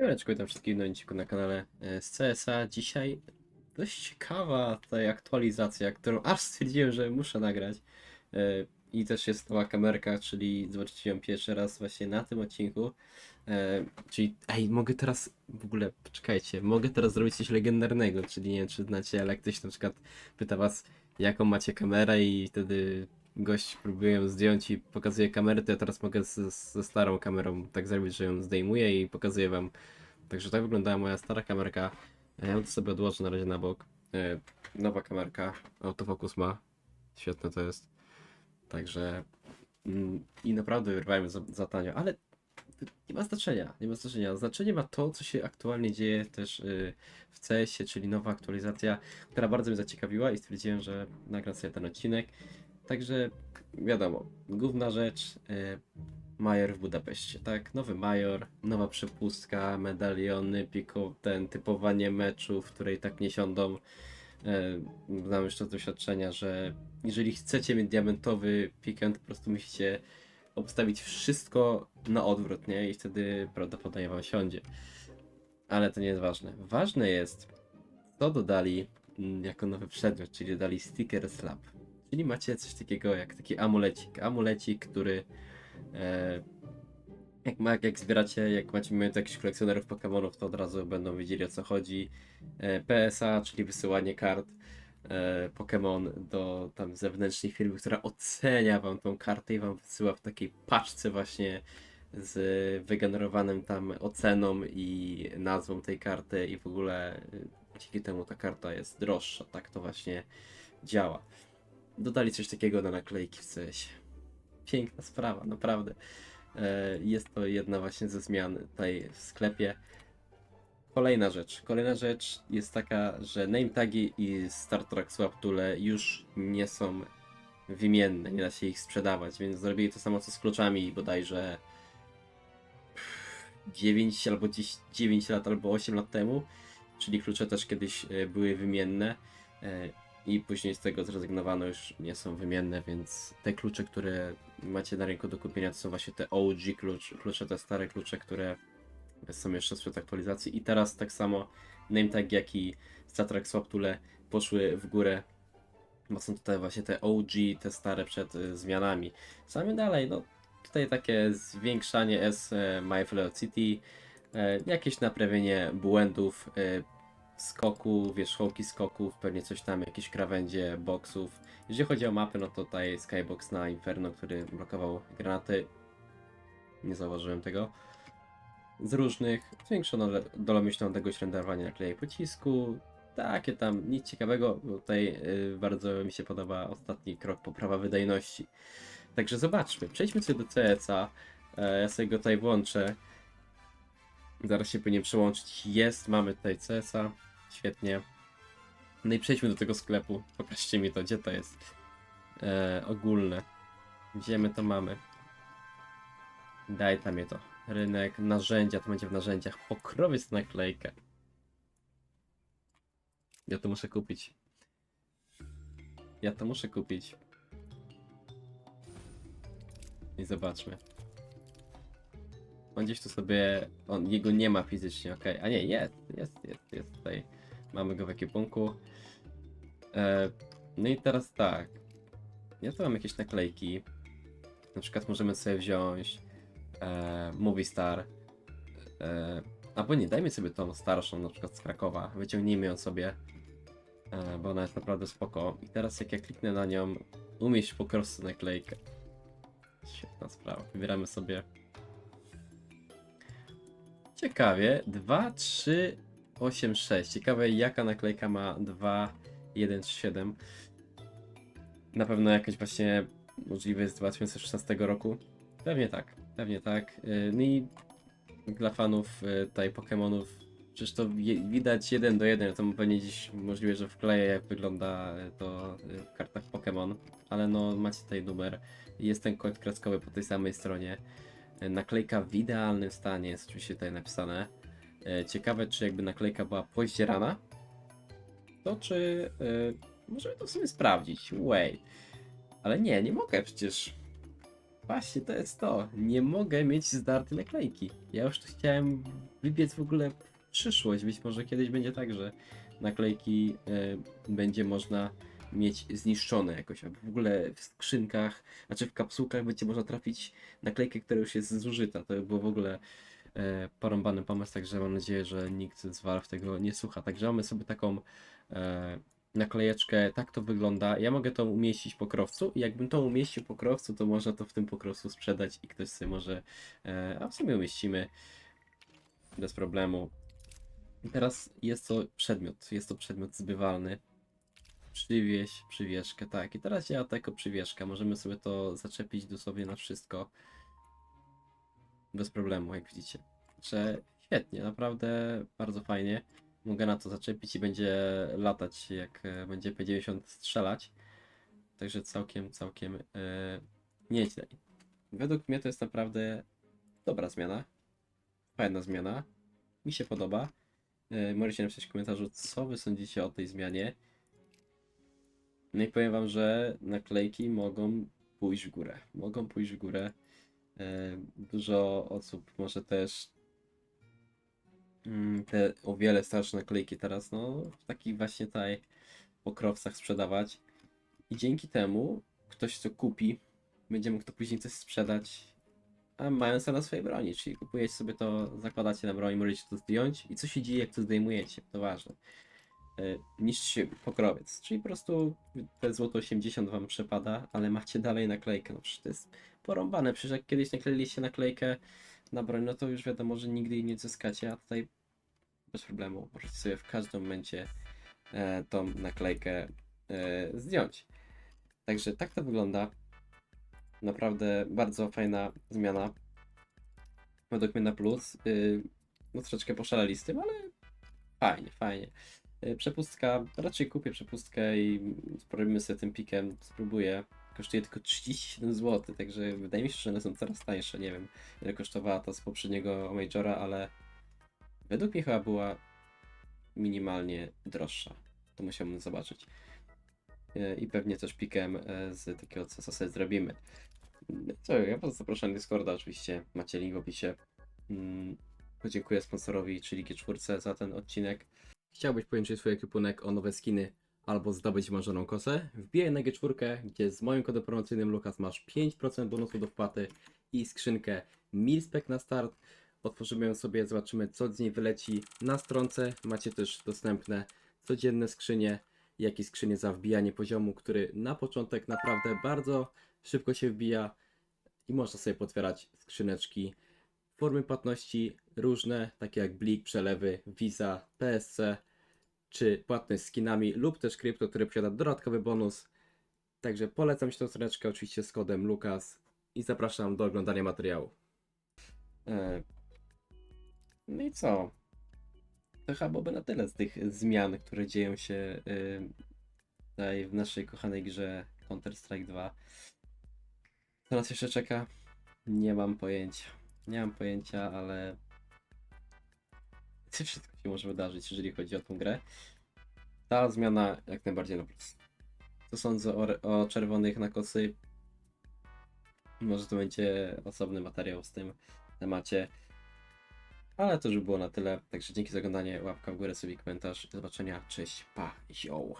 Siemaneczko, witam wszystkich nowicików na kanale e, z CSA. Dzisiaj dość ciekawa tutaj aktualizacja, którą aż stwierdziłem, że muszę nagrać. E, I też jest nowa kamerka, czyli zobaczycie ją pierwszy raz właśnie na tym odcinku. E, Czyli, ej, mogę teraz, w ogóle, poczekajcie, mogę teraz zrobić coś legendarnego, czyli nie wiem, czy znacie, ale ktoś na przykład pyta was, jaką macie kamerę i wtedy gość próbuje ją zdjąć i pokazuje kamerę, to ja teraz mogę z, z, ze starą kamerą tak zrobić, że ją zdejmuję i pokazuję wam. Także tak wyglądała moja stara kamerka. Ja ją tu sobie odłożę na razie na bok. E, nowa kamerka, autofokus ma. Świetne to jest. Także mm, i naprawdę wyrwałem za, za tanio, ale nie ma znaczenia, nie ma znaczenia. Znaczenie ma to, co się aktualnie dzieje też y, w CS-ie, czyli nowa aktualizacja, która bardzo mnie zaciekawiła i stwierdziłem, że nagram sobie ten odcinek. Także wiadomo, główna rzecz, y, Major w Budapeszcie, tak? Nowy Major, nowa przepustka, medaliony, piko, ten typowanie meczu, w której tak nie siądą. Y, Znam to z doświadczenia, że jeżeli chcecie mieć diamentowy pikant, po prostu musicie obstawić wszystko na odwrót, nie? I wtedy prawdopodobnie wam siądzie. Ale to nie jest ważne. Ważne jest, co dodali jako nowy przedmiot, czyli dodali sticker slap. Czyli macie coś takiego jak taki amulecik. Amulecik, który e, jak, ma, jak zbieracie, jak macie macie jakichś kolekcjonerów Pokémonów, to od razu będą wiedzieli o co chodzi. E, PSA, czyli wysyłanie kart e, Pokémon do tam zewnętrznej firmy, która ocenia wam tą kartę i wam wysyła w takiej paczce właśnie z wygenerowanym tam oceną i nazwą tej karty i w ogóle y, dzięki temu ta karta jest droższa. Tak to właśnie działa. Dodali coś takiego na naklejki w CS. Piękna sprawa, naprawdę. E, Jest to jedna właśnie ze zmian tutaj w sklepie. Kolejna rzecz. Kolejna rzecz jest taka, że name tagi i Star Trek Swap Tool już nie są wymienne, nie da się ich sprzedawać, więc zrobili to samo co z kluczami bodajże 9 albo 10, 9 lat albo 8 lat temu, czyli klucze też kiedyś e, były wymienne e, i później z tego zrezygnowano, już nie są wymienne, więc te klucze, które macie na rynku do kupienia to są właśnie te OG klucz, klucze, te stare klucze, które są jeszcze sprzed aktualizacji i teraz tak samo name tag jak i Star Trek Swap Tool poszły w górę bo są tutaj właśnie te OG, te stare przed y, zmianami. Sami dalej, no tutaj takie zwiększanie S e, My Velocity, e, jakieś naprawienie błędów e, skoku, wierzchołki skoków, pewnie coś tam, jakieś krawędzie boksów. Jeżeli chodzi o mapy, no to tutaj Skybox na Inferno, który blokował granaty. Nie zauważyłem tego. Z różnych, zwiększono dolomyślną odległość renderowania naklejek pocisku, takie tam, nic ciekawego, tutaj y, bardzo mi się podoba ostatni krok poprawa wydajności. Także zobaczmy, przejdźmy sobie do CS-a, e, ja sobie go tutaj włączę. Zaraz się powinien przełączyć, jest, mamy tutaj CS-a, świetnie. No i przejdźmy do tego sklepu, pokażcie mi to, gdzie to jest e, ogólne. Gdzie my to mamy? Daj tam je to. Rynek, narzędzia, to będzie w narzędziach. Pokrowiec naklejkę. Ja to muszę kupić. Ja to muszę kupić. I zobaczmy. On gdzieś tu sobie. On jego nie ma fizycznie, ok. A nie, jest, jest, jest, jest tutaj. Mamy go w ekwipunku. E, no i teraz tak. Ja tu mam jakieś naklejki. Na przykład możemy sobie wziąć e, Movie Star. E, albo nie, dajmy sobie tą starszą, na przykład z Krakowa. Wyciągnijmy ją sobie, e, bo ona jest naprawdę spoko. I teraz jak ja kliknę na nią, umieść po prostu naklejkę. Świetna sprawa. Wybieramy sobie. Ciekawie, 2, 3, 8, 6. Ciekawe jaka naklejka ma 2, 1, 3, 7. Na pewno jakaś właśnie możliwe z 2016 roku. Pewnie tak, pewnie tak. Y, No i dla fanów y, tutaj Pokémonów, przecież to widać jeden do jeden, to pewnie dziś możliwe, że wkleję jak wygląda to y, w kartach Pokémon, ale no macie tutaj numer. Jest ten kod kreskowy po tej samej stronie. Naklejka w idealnym stanie jest oczywiście tutaj napisane. Y, Ciekawe, czy jakby naklejka była poździerana, to czy... y, Możemy to w sumie sprawdzić. Wait. Ale nie, nie mogę przecież Właśnie, to jest to. Nie mogę mieć zdartej naklejki. Ja już chciałem wybiec w ogóle w przyszłość. Być może kiedyś będzie tak, że naklejki e, będzie można mieć zniszczone jakoś, albo w ogóle w skrzynkach, znaczy w kapsułkach będzie można trafić naklejkę, która już jest zużyta. To by było w ogóle e, porąbany pomysł, także mam nadzieję, że nikt z Valve tego nie słucha. Także mamy sobie taką e, naklejeczkę, tak to wygląda. Ja mogę to umieścić po krowcu i jakbym to umieścił po krowcu, to można to w tym pokrowcu sprzedać i ktoś sobie może, e, a w sumie umieścimy bez problemu. I teraz jest to przedmiot, jest to przedmiot zbywalny. Przywieź, przywieszkę, tak. I teraz działa to jako. Możemy sobie to zaczepić dosłownie na wszystko. Bez problemu, jak widzicie. Że świetnie, naprawdę bardzo fajnie. Mogę na to zaczepić i będzie latać, jak e, będzie P90 strzelać. Także całkiem, całkiem e, nieźle. Według mnie to jest naprawdę dobra zmiana. Fajna zmiana. Mi się podoba. E, możecie napisać w komentarzu, co wy sądzicie o tej zmianie. No i powiem wam, że naklejki mogą pójść w górę. Mogą pójść w górę. E, Dużo osób może też mm, te o wiele starsze naklejki teraz, no, w takich właśnie tutaj pokrowcach sprzedawać. I dzięki temu ktoś co kupi, będzie mógł to później coś sprzedać, a mając to na swojej broni. Czyli kupujecie sobie to, zakładacie na broń, możecie to zdjąć i co się dzieje, jak to zdejmujecie, to ważne. E, Niszczy pokrowiec, czyli po prostu te złoto 80 wam przepada, ale macie dalej naklejkę. No przecież to jest porąbane, przecież jak kiedyś nakleiliście naklejkę na broń, no to już wiadomo, że nigdy jej nie zyskacie, a tutaj bez problemu możecie sobie w każdym momencie e, tą naklejkę e, zdjąć. Także tak to wygląda. Naprawdę bardzo fajna zmiana. Według mnie na plus. Yy, no troszeczkę poszaleli z tym, ale fajnie, fajnie. Yy, przepustka, raczej kupię przepustkę i spróbujemy sobie tym pikiem, spróbuję. Kosztuje tylko 37 zł, także wydaje mi się, że one są coraz tańsze. Nie wiem, ile kosztowała ta z poprzedniego Majora, ale według mnie chyba była minimalnie droższa. To musiałbym zobaczyć. E, i pewnie też pikiem e, z takiego sobie zrobimy. Co, ja was zapraszam na Discorda oczywiście, macie link w opisie. Mm, Podziękuję sponsorowi, czyli G4 za ten odcinek. Chciałbyś połączyć swój ekwipunek o nowe skiny albo zdobyć marzoną kosę? Wbijaj na G4, gdzie z moim kodem promocyjnym Lukas masz 5% bonusu do wpłaty i skrzynkę Milspec na start. Otworzymy ją sobie, zobaczymy co z niej wyleci. Na stronce macie też dostępne codzienne skrzynie jak i skrzynię za wbijanie poziomu, który na początek naprawdę bardzo szybko się wbija i można sobie potwierać skrzyneczki. Formy płatności różne, takie jak Blik, przelewy, Visa, PSC, czy płatność skinami lub też krypto, które posiada dodatkowy bonus. Także polecam Ci tą stroneczkę oczywiście z kodem LUKAS i zapraszam do oglądania materiału. E, No i co? To chyba byłoby na tyle z tych zmian, które dzieją się y, tutaj w naszej kochanej grze Counter-Strike 2. Co nas jeszcze czeka? Nie mam pojęcia. Nie mam pojęcia, ale wszystko się może wydarzyć, jeżeli chodzi o tą grę. Ta zmiana jak najbardziej na plus. Co sądzę o, o czerwonych na kosy? Może to będzie osobny materiał z tym temacie. Ale to już było na tyle. Także dzięki za oglądanie, łapka w górę, sobie komentarz. Do zobaczenia, cześć, pa, yo.